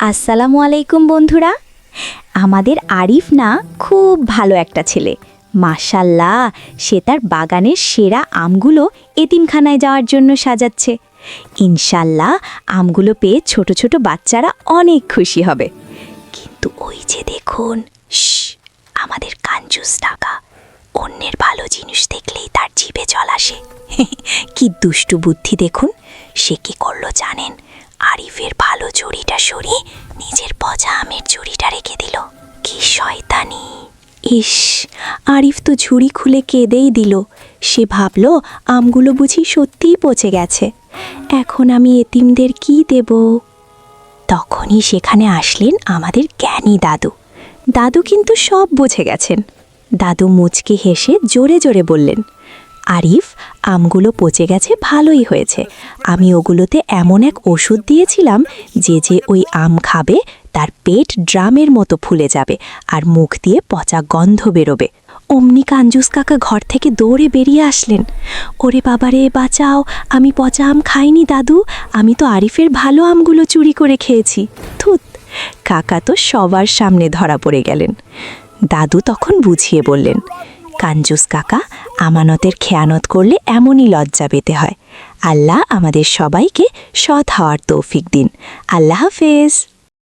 আসসালামু আলাইকুম বন্ধুরা। আমাদের আরিফ না খুব ভালো একটা ছেলে। মাশাল্লাহ, সে তার বাগানের সেরা আমগুলো এতিমখানায় যাওয়ার জন্য সাজাচ্ছে। ইনশাল্লাহ, আমগুলো পেয়ে ছোট ছোট বাচ্চারা অনেক খুশি হবে। কিন্তু ওই যে দেখুন আমাদের কাঞ্জুস টাকা। অন্যের ভালো জিনিস দেখলেই তার জিভে জল আসে। কি দুষ্টু বুদ্ধি দেখুন। সে কি করল জানেন? সরিয়ে নিজের পচা আমের চুরিটা রেখে দিল। কি শয়তানি। ইস, আরিফ তো ঝুড়ি খুলে কেঁদেই দিল। সে ভাবল, আমগুলো বুঝি সত্যিই পচে গেছে। এখন আমি এতিমদের কি দেব? তখনই সেখানে আসলেন আমাদের জ্ঞানী দাদু। দাদু কিন্তু সব বুঝে গেছেন। দাদু মুচকি হেসে জোরে জোরে বললেন আরিফ, আমগুলো পচে গেছে, ভালোই হয়েছে। আমি ওগুলোতে এমন এক ওষুধ দিয়েছিলাম যে যে ওই আম খাবে, তার পেট ড্রামের মতো ফুলে যাবে আর মুখ দিয়ে পচা গন্ধ বেরোবে। অমনি কাঞ্জুস কাকা ঘর থেকে দৌড়ে বেরিয়ে আসলেন। ওরে বাবারে, বাঁচাও, আমি পচা আম খাইনি দাদু, আমি তো আরিফের ভালো আমগুলো চুরি করে খেয়েছি। থুত কাকা তো সবার সামনে ধরা পড়ে গেলেন। দাদু তখন বুঝিয়ে বললেন কাঞ্জুস কাকা আমানতের খেয়ানত করলে এমনই লজ্জা পেতে হয়। আল্লাহ আমাদের সবাইকে সৎ হওয়ার তৌফিক দিন। আল্লাহ হাফেজ।